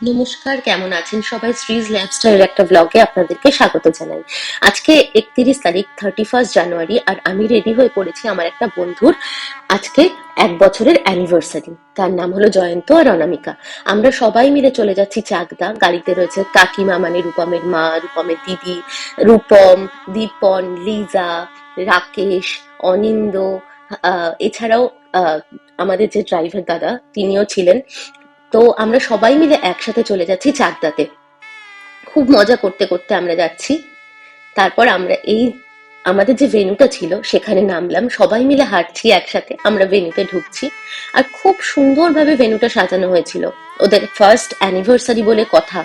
নমস্কার, কেমন আছেন সবাই? শ্রীজ লাইফস্টাইল একটা ব্লগে আপনাদেরকে স্বাগত জানাই। আজকে একত্রিশ তারিখ থার্টি ফার্স্ট জানুয়ারি আর আমি রেডি হয়ে পড়েছি আমার একটা বন্ধুর আজকে এক বছরের অ্যানিভার্সারি তার নাম হলো জয়ন্ত আর অনামিকা। আমরা সবাই মিলে চলে যাচ্ছি চাকদা। গাড়িতে রয়েছে কাকিমা মানে রূপমের মা, রূপমের দিদি, রূপম, দীপন, লিজা, রাকেশ, অনিন্দ এছাড়াও আমাদের যে ড্রাইভার দাদা, তিনিও ছিলেন। তো আমরা সবাই মিলে একসাথে চলে যাচ্ছি চাকদাতে। খুব মজা করতে করতে আমরা যাচ্ছি। তারপর আমরা এই আমাদের যে ভেনুটা ছিল, সেখানে নামলাম। সবাই মিলে হাঁটছি একসাথে, আমরা ভেনুতে ঢুকছি। আর খুব সুন্দরভাবে ভেনুটা সাজানো হয়েছিল। ওদের ফার্স্ট অ্যানিভার্সারি বলে কথা।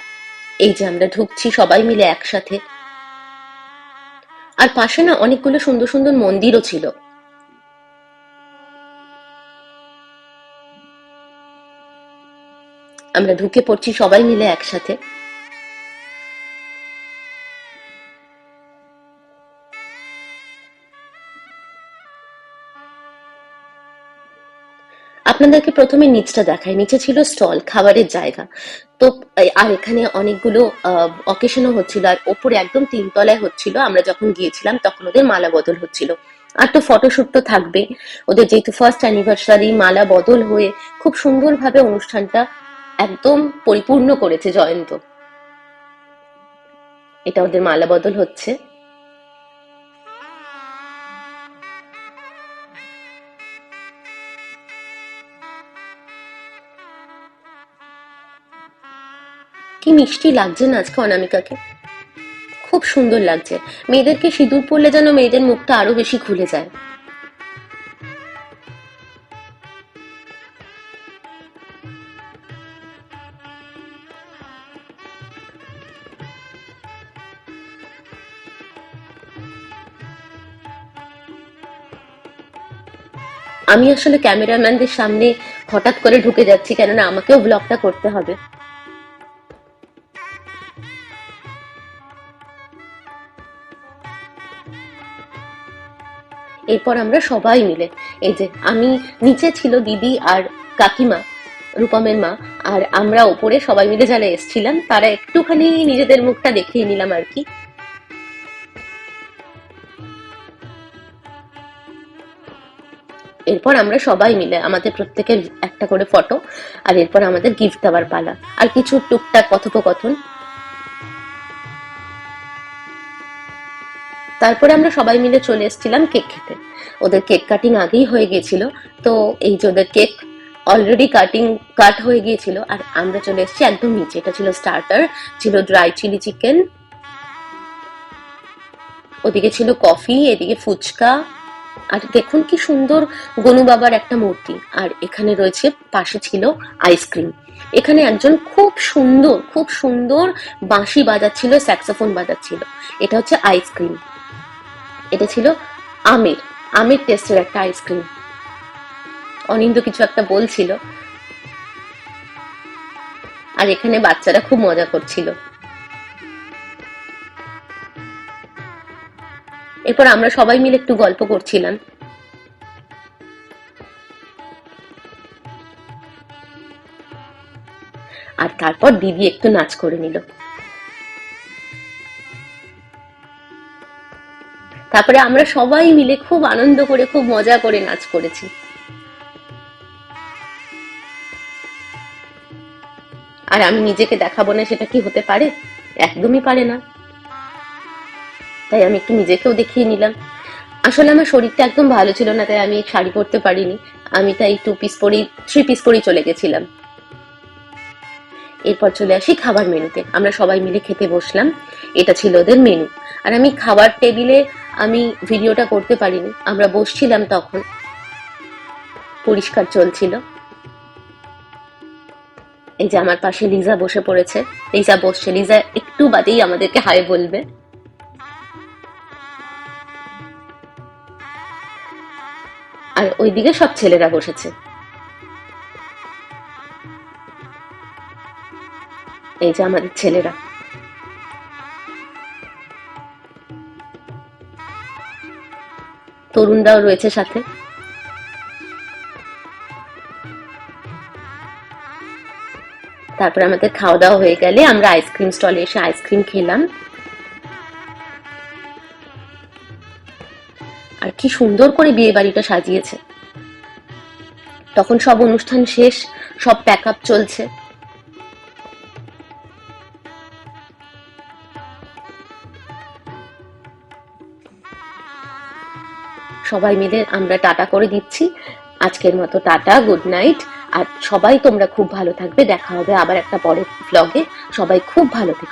এই যে আমরা ঢুকছি, সবাই মিলে একসাথে। আর পাশে না অনেকগুলো সুন্দর সুন্দর মন্দিরও ছিল। আমরা ঢুকে পড়ছি সবাই মিলে একসাথে। আপনাদেরকে প্রথমে নিচটা দেখায় নিচে ছিল স্টল, খাবারের জায়গা। তো আর এখানে অনেকগুলো অকেশনও হচ্ছিল। আর ওপরে একদম তিনতলায় হচ্ছিল। আমরা যখন গিয়েছিলাম, তখন ওদের মালা বদল হচ্ছিল। আর তো ফটোশুট তো থাকবেই। ওদের যেহেতু ফার্স্ট অ্যানিভার্সারি মালা বদল হয়ে খুব সুন্দরভাবে অনুষ্ঠানটা একদম পরিপূর্ণ করেছে জয়ন্ত। এটা ওদের মালা বদল হচ্ছে। কি মিষ্টি লাগছে না আজকে অনামিকাকে। খুব সুন্দর লাগছে। মেয়েদেরকে সিঁদুর পরলে যেন মেয়েদের মুখটা আরও বেশি খুলে যায়। আমি আসলে ক্যামেরাম্যানদের সামনে হঠাৎ করে ঢুকে যাচ্ছি, কেননা আমাকেও ব্লগটা করতে হবে। এরপর আমরা সবাই মিলে, এই যে আমি, নিচে ছিল দিদি আর কাকিমা, রূপমের মা, আর আমরা ওপরে সবাই মিলে যারা এসছিলাম, তারা একটুখানি নিজেদের মুখটা দেখিয়ে নিলাম আর কি। এরপর আমরা সবাই মিলে আমাদের প্রত্যেকের একটা করে ফটো আর এরপর আমাদের গিফট দেওয়ার পালা। আর কিছু টুকটাক কথোপকথন। তারপরে আমরা সবাই মিলে চলে এসেছিলাম কেক খেতে। ওদের কেক কাটিং আগেই হয়ে গিয়েছিল। তো এই যে ওদের কেক অলরেডি কাটিং কাট হয়ে গিয়েছিল। আর আমরা চলে এসেছি একদম নিচে। এটা ছিল স্টার্টার ছিল ড্রাই চিলি চিকেন ওদিকে ছিল কফি এদিকে ফুচকা। আর দেখুন কি সুন্দর গনু বাবার একটা মূর্তি। আর এখানে রয়েছে, পাশে ছিল আইসক্রিম এখানে একজন খুব সুন্দর খুব সুন্দর বাঁশি বাজাচ্ছিল স্যাক্সোফোন বাজাচ্ছিল। এটা হচ্ছে আইসক্রিম এটা ছিল আমের আমের টেস্টের একটা আইসক্রিম অনিন্দ কিছু একটা বলছিল। আর এখানে বাচ্চারা খুব মজা করছিল। এরপর আমরা সবাই মিলে একটু গল্প করছিলাম। আর তারপর দিদি একটু নাচ করে নিল। তারপরে আমরা সবাই মিলে খুব আনন্দ করে, খুব মজা করে নাচ করেছি। আর আমি নিজেকে দেখাবো না সেটা কি হতে পারে? একদমই পারে না। তাই আমি একটু নিজেকেও দেখিয়ে নিলাম। আসলে আমার শরীরটা একদম ভালো ছিল না, তাই আমি শাড়ি পরতে পারিনি। আমি তাই টু পিস পরেই থ্রি পিস পরেই চলে গেছিলাম। এরপর চলে আসি খাবার মেনুতে। আমরা সবাই মিলে খেতে বসলাম। এটা ছিল ওদের মেনু আর আমি খাবার টেবিলে আমি ভিডিওটা করতে পারিনি। আমরা বসছিলাম তখন। পরিষ্কার চলছিল। এই যে আমার পাশে লিজা বসে পড়েছে। লিজা বসছে। লিজা একটু বাদেই আমাদেরকে হাই বলবে। আর ওইদিকে সব ছেলেরা বসেছে। এই যে আমাদের ছেলেরা। তরুণরাও রয়েছে সাথে। তারপরে আমাদের খাওয়া দাওয়া হয়ে গেলে আমরা আইসক্রিম স্টলে এসে আইসক্রিম খেলাম। আর কি সুন্দর করে বিয়ে বাড়িটা সাজিয়েছে। তখন সব অনুষ্ঠান শেষ, সব প্যাক আপ চলছে। সবাই মিলে আমরা টাটা করে দিচ্ছি। আজকের মতো টাটা গুড নাইট আর সবাই তোমরা খুব ভালো থাকবে। দেখা হবে আবার একটা পরের ব্লগে সবাই খুব ভালো থেকো।